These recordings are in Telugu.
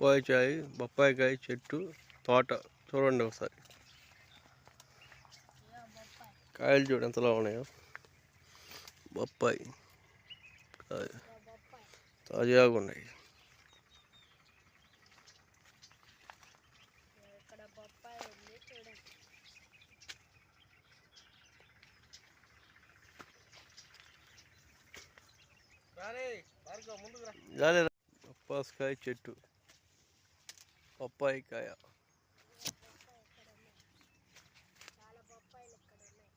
బొప్పాయి చాయ్ బొప్పాయికాయ చెట్టు తోట. చూడండి ఒకసారి. కాయలు చూడు ఎంతలా ఉన్నాయో. బొప్పాయి కాయ. తాజాగా ఉన్నాయి. బొప్పాస్కాయ చెట్టు. బొప్పాయి కాయ చాలా బొప్పాయిలు ఇక్కడ ఉన్నాయి.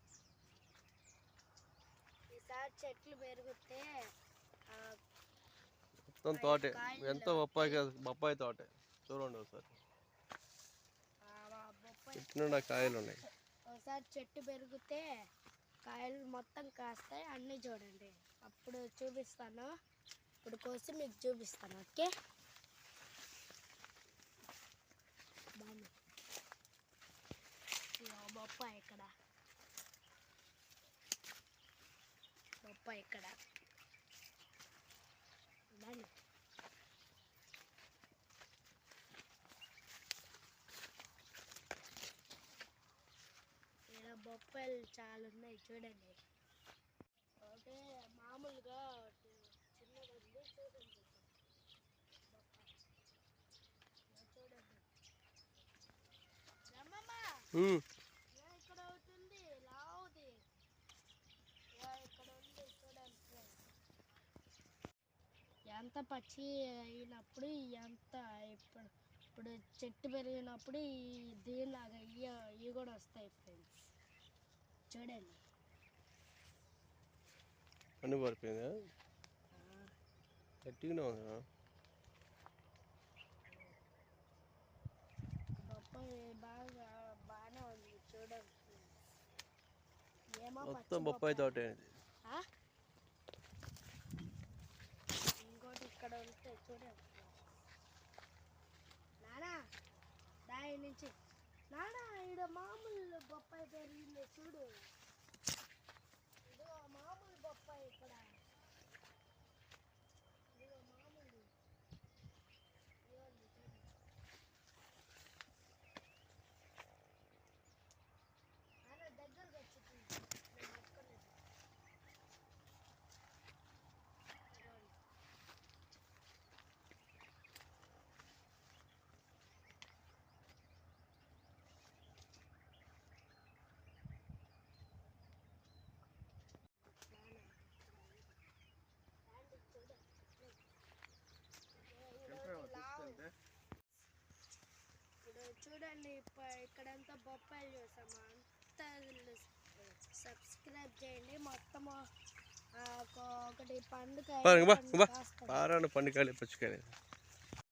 ఈసారి చెట్లు పెరిగితే మొత్తం తోటే. ఎంత బొప్పాయి కాదు బొప్పాయి తోటే. చూడండి ఒకసారి. చెట్టు నిండా కాయలు ఉన్నాయి. ఒకసారి చెట్టు పెరిగితే కాయలు మొత్తం కాస్తాయి అన్నీ చూడండి. అప్పుడు చూపిస్తాను. ఇప్పుడు కోసి మీకు చూపిస్తాను ఓకే బాగుంది ఇదిగో బొప్పాయి ఇక్కడ బొప్పాయి ఇక్కడ. బాగుంది ఇక్కడ బొప్పాయిలు చాలా ఉన్నాయి చూడండి. ఓకే మామూలుగా ఒకటి చిన్నగా ఉంది చూడండి. చూడండి. రమ్మమ్మ ఉమ్, ఇదిగో ఇక్కడ ఒకటి ఉంది లావుది ఇదిగో ఇక్కడ ఉంది చూడండి friends. ఎంత పచ్చి అయినప్పుడు ఎంత ఇప్పుడు ఇప్పుడు చెట్టు పెరిగినప్పుడు ఈ దీనిలాగా ఇవి ఇవి కూడా వస్తాయి ఫ్రెండ్స్ చూడండి. అన్ని పడిపోయిందా గట్టిగానే ఉందా? బాగా బాగానే ఉంది చూడండి. మొత్తం బొప్పాయి తోటే ఇక్కడ ఉంటే చూడండి నానా దాని నుంచి. నానా ఈడ మామూలు బొప్పాయి పెరిగింది చూడు. ఇదో మామూలు బొప్పాయి ఇక్కడ చూడండి ఇక్కడంతా బొప్పాయిలు చూసాము? అంతా సబ్స్క్రైబ్ చేయండి. ఒక- ఒకటి పండుగ పారాను పండుకాయలు పచ్చికాయలు.